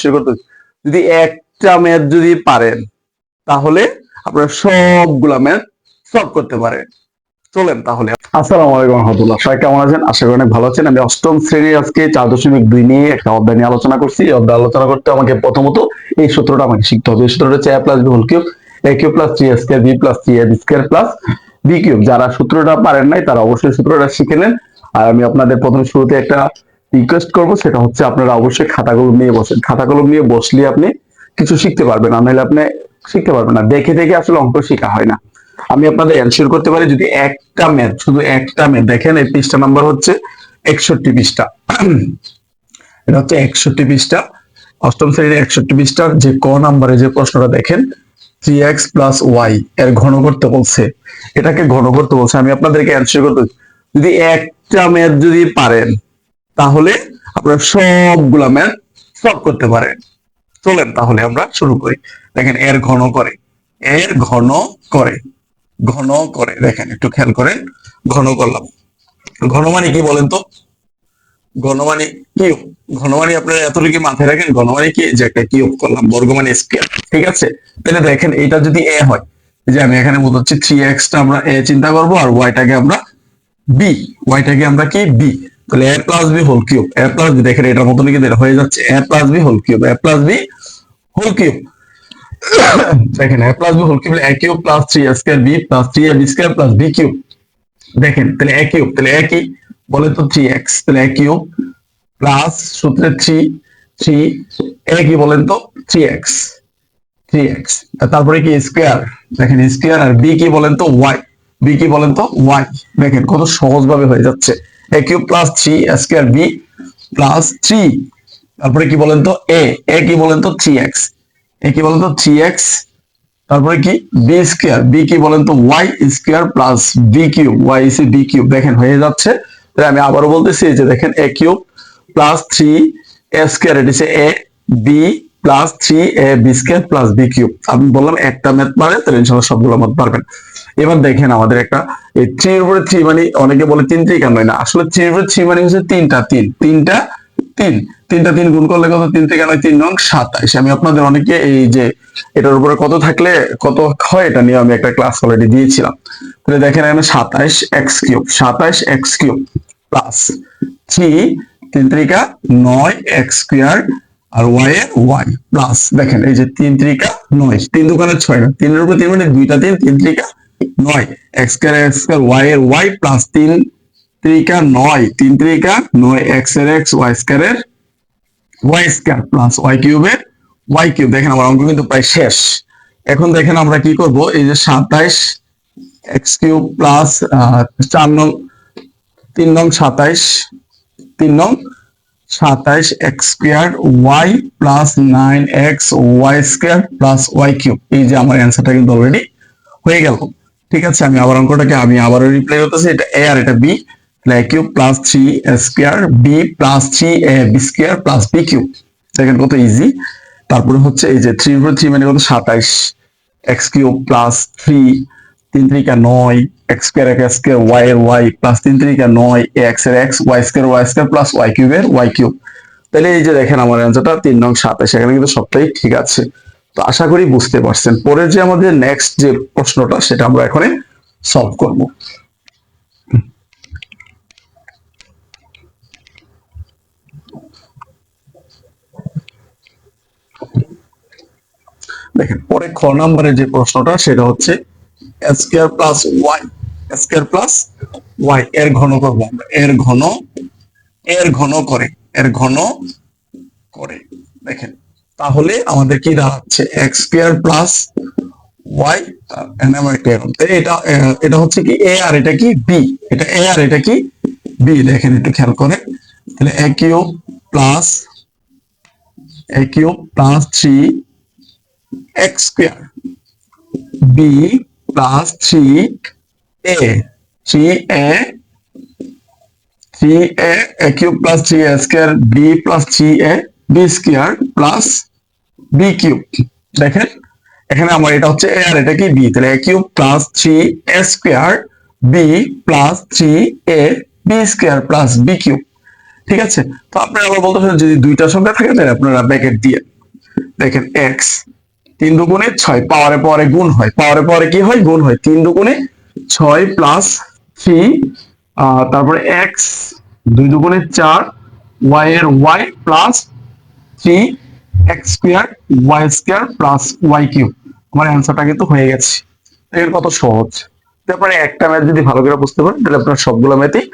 Answer করতে যদি একটা ম্যাথ যদি পারেন, তাহলে আপনারা সবগুলা ম্যাথ সলভ করতে পারেন। চলেন তাহলে। আসসালামু আলাইকুম রহমতুল্লাহ। সবাই কেমন আছেন? আশা করি অনেক ভালো আছেন। আমি অষ্টম শ্রেণির আজকে চার দশমিক দুই নিয়ে একটা অধ্যায় নিয়ে আলোচনা করছি। এই অধ্যায় আলোচনা করতে আমাকে প্রথমত এই সূত্রটা আমাকে শিখতে হবে। এই সূত্রটা হচ্ছে A plus B whole cube A cube plus three square B plus three A square plus B cube যারা সূত্রটা পারেন নাই, তারা অবশ্যই সূত্রটা শিখে নেন। আর আমি আপনাদের প্রথম শুরুতে একটা রিকোয়েস্ট করব সেটা হচ্ছে আপনারা অবশ্যই খাতা কলম নিয়ে বসেন। খাতা কলম নিয়ে বসলে আপনি কিছু শিখতে পারবেন, আর নাহলে আপনি শিখতে পারবেন না। দেখে দেখে আসলে অঙ্ক শেখা হয় না। আমি আপনাদের অ্যান্সার করতে পারি, যদি একটা ম্যাথ শুধু একটা ম্যাথ দেখেন এই পৃষ্ঠা নাম্বার হচ্ছে একষট্টি পৃষ্ঠা। এটা হচ্ছে একষট্টি পৃষ্ঠা। অষ্টম শ্রেণির একষট্টি পৃষ্ঠার যে ক নাম্বারে যে প্রশ্নটা দেখেন থ্রি এক্স প্লাস ওয়াই এর ঘন করতে বলছে। এটাকে ঘন করতে বলছে। আমি আপনাদেরকে অ্যান্সার করতে যদি একটা ম্যাথ যদি পারেন তাহলে আপনারা সবগুলা ম্যাথ সলভ করতে পারেন। চলেন তাহলে আমরা শুরু করি। দেখেন এর ঘন করে, এর ঘন করে ঘন করে। দেখেন, একটু খেয়াল করেন, ঘন করলাম। ঘন মানে কি বলেন তো? ঘন মানে কি ঘন মানে আপনারা এতটুকু মাথায় রাখেন, ঘন মানে কি? যে একটা কিউব করলাম, বর্গ মানে স্কয়ার ঠিক আছে? তাহলে দেখেন এটা যদি এ হয় যে আমি এখানে বলতে হচ্ছে থ্রি এক্স টা আমরা এ চিন্তা করব, আর ওয়াইটাকে আমরা বি ওয়াইটাকে আমরা কি? বি তাহলে A plus B whole cube A plus B দেখেন এটার মতন কিন্তু এটা হয়ে যাচ্ছে A plus B whole cube A plus B whole cube দেখেন A plus B whole cube A cube plus three A square B plus three A B square plus B cube দেখেন তাহলে এ কিউব তাহলে এ কি? বলে তো three X তাহলে A cube plus সূত্রে three three A কি বলেন তো? থ্রি এক্স থ্রি এক্স তারপরে কি? স্কয়ার দেখেন স্কয়ার আর বি কি বলেন তো? ওয়াই বি কি বলেন তো? ওয়াই দেখেন কত সহজ ভাবে হয়ে যাচ্ছে। A cube plus three square B plus three তারপরে কি বলেন তো? এ এ কি বলেন তো? থ্রি এক্স এ কি বলেন তো? থ্রি এক্স তারপরে কি? বি স্কয়ার বি কি বলেন তো? Y square plus B cube Y C B cube দেখেন, হয়ে যাচ্ছে। তাহলে আমি আবারও বলতেছি যে দেখেন A cube plus three A square এটা A B plus three A B square plus B cube আমি বললাম একটা ম্যাথ পারে তাহলে ইনশাল্লাহ সবগুলো ম্যাথ পারবেন। এবার দেখেন আমাদের একটা, এই থ্রি উপরে থ্রি মানে অনেকে বলে তিন থেকে কেন না, আসলে থ্রি উপরে থ্রি মানে হচ্ছে তিনটা তিন তিনটা তিন। তিনটা তিন গুণ করলে কত? তিন থেকে নয়, তিন নং সাতাইশ আমি আপনাদের অনেকে এই যে এটার উপরে কত থাকলে, কত হয় এটা নিয়ে আমি একটা ক্লাস অলরেডি দিয়েছিলাম। তাহলে দেখেন এখানে সাতাইশ এক্স কিউব সাতাইশ এক্স কিউব প্লাস থ্রি তিন ত্রিকা নয় এক্স স্কোয়ার আর ওয়াই এর ওয়াই প্লাস দেখেন, এই যে তিন ত্রিকা নয়, তিন দোকানে ছয় না, তিনের উপরে তিন মানে দুইটা তিন তিন ত্রিকা নয় X square X square Y এর ওয়াই প্লাস তিন ত্রিকা নয়, তিন ত্রিকা নয় এক্সের এক্স ওয়াই স্কোয়ারের ওয়াই স্কোয়ার প্লাস ওয়াই কিউবের ওয়াই কিউব দেখেন আমার অঙ্ক কিন্তু প্রায় শেষ। এখন দেখেন আমরা কি করব, এই যে সাতাইশ এক্স কিউব প্লাস চার নং, তিন নং সাতাইশ, তিন নং সাতাইশ X Y plus nine X Y square plus Y cube এই যে আমার অ্যান্সারটা কিন্তু অলরেডি হয়ে গেল। ঠিক আছে, আমি আবার অঙ্কটাকে, আমি আবারও রিপ্লাই করতেছি, এটা এ আর এটা B cube plus three square B plus three A B square plus B cube দেখেন কত ইজি তারপরে হচ্ছে এই যে থ্রি থ্রি মানে কত? সাতাইশ এক্স কিউব প্লাস থ্রি তিন ত্রিকা নয় X square X square Y এর ওয়াই প্লাস তিন ত্রিকা নয় এক্সের X Y square Y square plus Y কিউবের ওয়াই কিউব তাহলে এই যে দেখেন আমার অ্যান্সারটা তিন নং সাতাইশ এখানে কিন্তু সবটাই ঠিক আছে। তো আশা করি বুঝতে পারছেন। পরে যে আমাদের নেক্সট যে প্রশ্নটা, সেটা আমরা এখানে সলভ করব। দেখেন, পরে খ নম্বরের যে প্রশ্নটা, সেটা হচ্ছে ওয়াই এর ঘন করব এর ঘন এর ঘন করে, এর ঘন করে। দেখেন, তাহলে আমাদের কি দাঁড়াচ্ছে? এক্স স্কয়ার প্লাস ওয়াই এটা এটা হচ্ছে কি এ আর এটা কি বি এটা এ আর এটা কি বি দেখেন, একটু খেয়াল করে তাহলে plus A plus three X square B three A A cube plus three A square B plus three A B square plus B cube দেখেন, এখানে আমার এটা হচ্ছে এ আর এটা কি বি তাহলে plus three A square B plus three A B square plus B cube ঠিক আছে? তো আপনারা আবার বলতে যদি দুইটা সংখ্যা থাকে, তাহলে আপনারা ব্র্যাকেট দিয়ে দেখেন এক্স তিন দুগুণে ছয়, পাওয়ারে পাওয়ারে গুণ হয়। পাওয়ারে পাওয়ারে কি হয়? গুণ হয়। তিন দুগুণে ছয় প্লাস থ্রি তারপরে এক্স দুই দুগুণে চার ওয়াই এর Y plus three X square Y square plus Y cube আমার অ্যান্সারটা কিন্তু হয়ে গেছে। এর কত সহজ? তারপরে একটা ম্যাথ যদি ভালো করে বুঝতে পারেন, তাহলে আপনার সবগুলো ম্যাথই